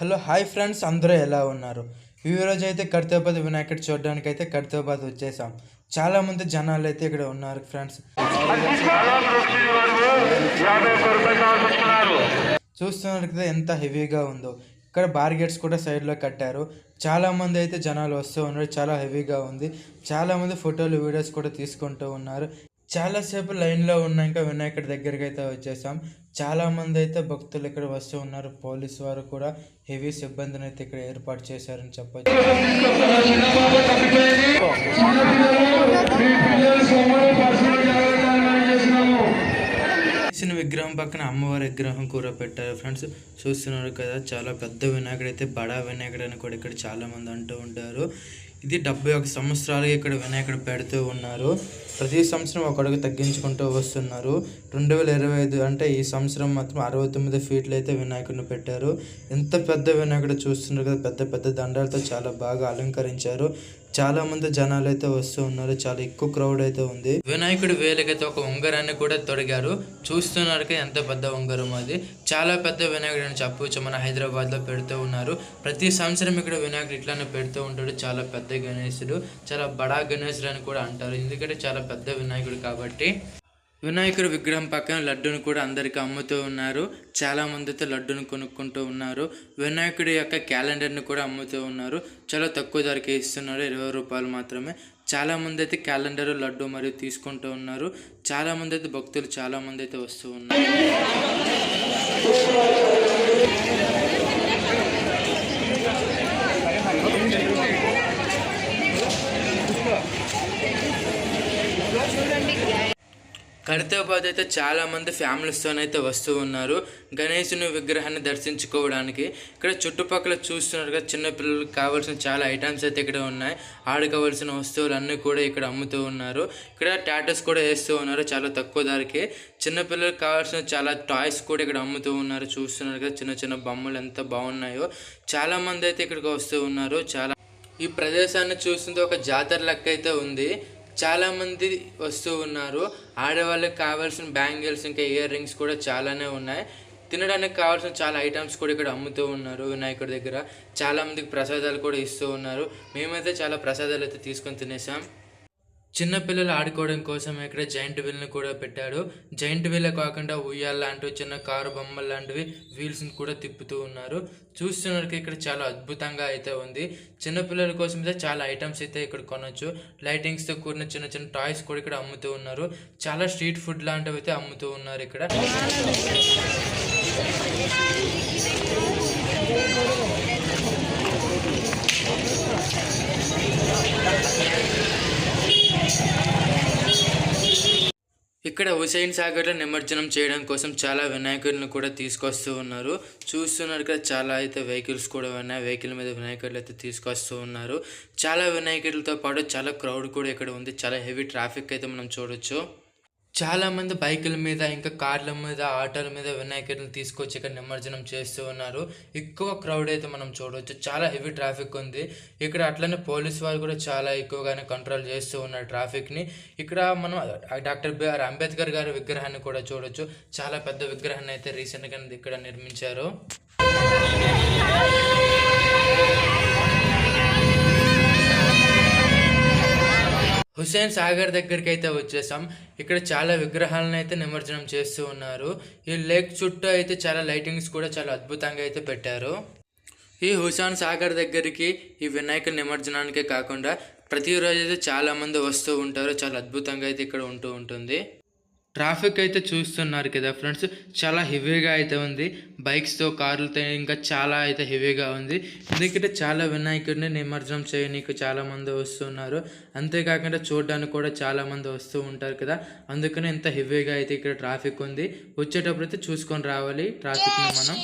Hello hi friends అందరూ ఎలా ఉన్నారు? ఈ రోజు అయితే కర్తవ్యపతి వినాయకుడు చూడడానికి అయితే కర్తవ్యపతి వచ్చేసాం. చాలా మంది జనాలు అయితే ఇక్కడ ఉన్నారు ఫ్రెండ్స్. చూస్తున్నారు కదా ఎంత హెవీగా ఉందో. ఇక్కడ బార్గెట్స్ కూడా సైడ్లో కట్టారు. చాలా మంది అయితే జనాలు వస్తూ ఉన్నారు. చాలా హెవీగా ఉంది. చాలామంది ఫోటోలు వీడియోస్ కూడా తీసుకుంటూ ఉన్నారు. చాలాసేపు లైన్లో ఉన్నాక వినాయకుడి దగ్గరికి అయితే వచ్చేసాం. చాలా మంది అయితే భక్తులు ఇక్కడ వస్తూ ఉన్నారు. పోలీస్ వారు కూడా హెవీ సిబ్బందిని అయితే ఇక్కడ ఏర్పాటు చేశారని చెప్పొచ్చు. చిన్న విగ్రహం పక్కన అమ్మవారి విగ్రహం కూడా పెట్టారు ఫ్రెండ్స్. చూస్తున్నారు కదా చాలా పెద్ద వినాయకుడు అయితే బడా వినాయకుడు అని కూడా ఇక్కడ చాలామంది అంటూ ఉంటారు. ఇది డెబ్బై ఒక సంవత్సరాలుగా ఇక్కడ వినాయకుడు పెడుతూ ఉన్నారు. ప్రతి సంవత్సరం ఒక అడుగు తగ్గించుకుంటూ వస్తున్నారు. రెండు వేల ఇరవై ఐదు అంటే ఈ సంవత్సరం మాత్రం అరవై తొమ్మిది ఫీట్లు అయితే వినాయకుడిని పెట్టారు. ఎంత పెద్ద వినాయకుడు చూస్తున్నారు కదా పెద్ద పెద్ద దండాలతో చాలా బాగా అలంకరించారు. చాలా మంది జనాలు అయితే వస్తూ ఉన్నారు. చాలా ఎక్కువ క్రౌడ్ అయితే ఉంది. వినాయకుడి వేలకైతే ఒక ఉంగరాన్ని కూడా తొడిగారు. చూస్తున్నారు ఎంత పెద్ద ఉంగరం అది. చాలా పెద్ద వినాయకుడు అని చెప్పవచ్చు మన హైదరాబాద్లో పెడుతూ ఉన్నారు. ప్రతి సంవత్సరం ఇక్కడ వినాయకుడు ఇట్లానే పెడుతూ ఉంటాడు. చాలా పెద్ద గణేశుడు. చాలా బడా గణేశుడు అని కూడా అంటారు. ఎందుకంటే చాలా పెద్ద వినాయకుడు కాబట్టి. వినాయకుడి విగ్రహం పక్కన లడ్డును కూడా అందరికీ అమ్ముతూ ఉన్నారు. చాలా మంది అయితే లడ్డును కొనుక్కుంటూ ఉన్నారు. వినాయకుడి యొక్క క్యాలెండర్ని కూడా అమ్ముతూ ఉన్నారు. చాలా తక్కువ ధరకే ఇస్తున్నారు. ఇరవై రూపాయలు మాత్రమే. చాలా మంది అయితే క్యాలెండర్ లడ్డు మరియు తీసుకుంటూ ఉన్నారు. చాలా మంది అయితే భక్తులు చాలా మంది అయితే వస్తూ ఉన్నారు. కర్తవ్యపాద అయితే చాలా మంది ఫ్యామిలీస్తోనైతే వస్తూ ఉన్నారు. గణేశుని విగ్రహాన్ని దర్శించుకోవడానికి. ఇక్కడ చుట్టుపక్కల చూస్తున్నారు చిన్నపిల్లలకు కావాల్సిన చాలా ఐటమ్స్ అయితే ఇక్కడ ఉన్నాయి. ఆడుకోవాల్సిన వస్తువులు అన్నీ కూడా ఇక్కడ అమ్ముతూ ఉన్నారు. ఇక్కడ టాటస్ కూడా వేస్తూ ఉన్నారు చాలా తక్కువ ధరకే. చిన్నపిల్లలకు కావాల్సిన చాలా టాయ్స్ కూడా ఇక్కడ అమ్ముతూ ఉన్నారు. చూస్తున్నారు చిన్న చిన్న బొమ్మలు ఎంత బాగున్నాయో. చాలా మంది అయితే ఇక్కడికి వస్తూ ఉన్నారు. చాలా ఈ ప్రదేశాన్ని చూస్తుంటే ఒక జాతర లెక్క అయితే ఉంది. చాలామంది వస్తూ ఉన్నారు. ఆడవాళ్ళకి కావాల్సిన బ్యాంగిల్స్ ఇంకా ఇయర్ రింగ్స్ కూడా చాలానే ఉన్నాయి. తినడానికి కావాల్సిన చాలా ఐటమ్స్ కూడా ఇక్కడ అమ్ముతూ ఉన్నారు వినాయకుడి దగ్గర. చాలామందికి ప్రసాదాలు కూడా ఇస్తూ ఉన్నారు. మేమైతే చాలా ప్రసాదాలు అయితే తీసుకొని తినేసాం. చిన్నపిల్లలు ఆడుకోవడం కోసం ఇక్కడ జైంట్ వీల్ని కూడా పెట్టాడు. జైంట్ వీల్ కాకుండా ఉయ్యాల లాంటివి చిన్న కారు బొమ్మలు లాంటివి వీల్స్ని కూడా తిప్పుతూ ఉన్నారు. చూస్తున్నకి ఇక్కడ చాలా అద్భుతంగా అయితే ఉంది. చిన్నపిల్లల కోసం అయితే చాలా ఐటమ్స్ అయితే ఇక్కడ కొనొచ్చు. లైటింగ్స్తో కూడిన చిన్న చిన్న టాయ్స్ కూడా ఇక్కడ అమ్ముతూ ఉన్నారు. చాలా స్ట్రీట్ ఫుడ్ లాంటివి అయితే అమ్ముతూ ఉన్నారు ఇక్కడ. ఇక్కడ హుసైన్ సాగర్లో నిమజ్జనం చేయడం కోసం చాలా వినాయకులను కూడా తీసుకొస్తూ ఉన్నారు. చూస్తున్నారు కదా చాలా అయితే వెహికల్స్ కూడా ఉన్నాయి. వెహికల్ మీద వినాయకులు అయితే తీసుకొస్తూ ఉన్నారు. చాలా వినాయకులతో పాటు చాలా క్రౌడ్ కూడా ఇక్కడ ఉంది. చాలా హెవీ ట్రాఫిక్ అయితే మనం చూడొచ్చు. చాలామంది బైకుల మీద ఇంకా కార్ల మీద ఆటోల మీద వినాయకుడిని తీసుకొచ్చి ఇక్కడ నిమజ్జనం చేస్తూ ఉన్నారు. ఎక్కువ క్రౌడ్ అయితే మనం చూడవచ్చు చాలా హెవీ ట్రాఫిక్ ఉంది. ఇక్కడ అట్లనే పోలీస్ వారు కూడా చాలా ఎక్కువగానే కంట్రోల్ చేస్తూ ఉన్నారు ట్రాఫిక్ని ఇక్కడ మనం డాక్టర్ బిఆర్ అంబేద్కర్ గారి విగ్రహాన్ని కూడా చూడొచ్చు. చాలా పెద్ద విగ్రహాన్ని అయితే రీసెంట్గా ఇక్కడ నిర్మించారు. హుసేన్ సాగర్ దగ్గరికి అయితే వచ్చేసాం. ఇక్కడ చాలా విగ్రహాలను అయితే నిమజ్జనం చేస్తూ ఉన్నారు. ఈ లేక్ చుట్టూ అయితే చాలా లైటింగ్స్ కూడా చాలా అద్భుతంగా అయితే పెట్టారు. ఈ హుసాన్ సాగర్ దగ్గరికి ఈ వినాయక నిమజ్జనానికే కాకుండా ప్రతిరోజు అయితే చాలామంది వస్తూ ఉంటారు. చాలా అద్భుతంగా అయితే ఇక్కడ ఉంటూ ఉంటుంది. ట్రాఫిక్ అయితే చూస్తున్నారు కదా ఫ్రెండ్స్. చాలా హెవీగా అయితే ఉంది. బైక్స్తో కార్లతో ఇంకా చాలా అయితే హెవీగా ఉంది. ఎందుకంటే చాలా వినాయకుడిని నిమజ్జనం చేయనీకి చాలామంది వస్తున్నారు. అంతేకాకుండా చూడడానికి కూడా చాలామంది వస్తూ ఉంటారు కదా. అందుకనే ఇంత హెవీగా అయితే ఇక్కడ ట్రాఫిక్ ఉంది. వచ్చేటప్పుడు అయితే చూసుకొని రావాలి ట్రాఫిక్ని మనం.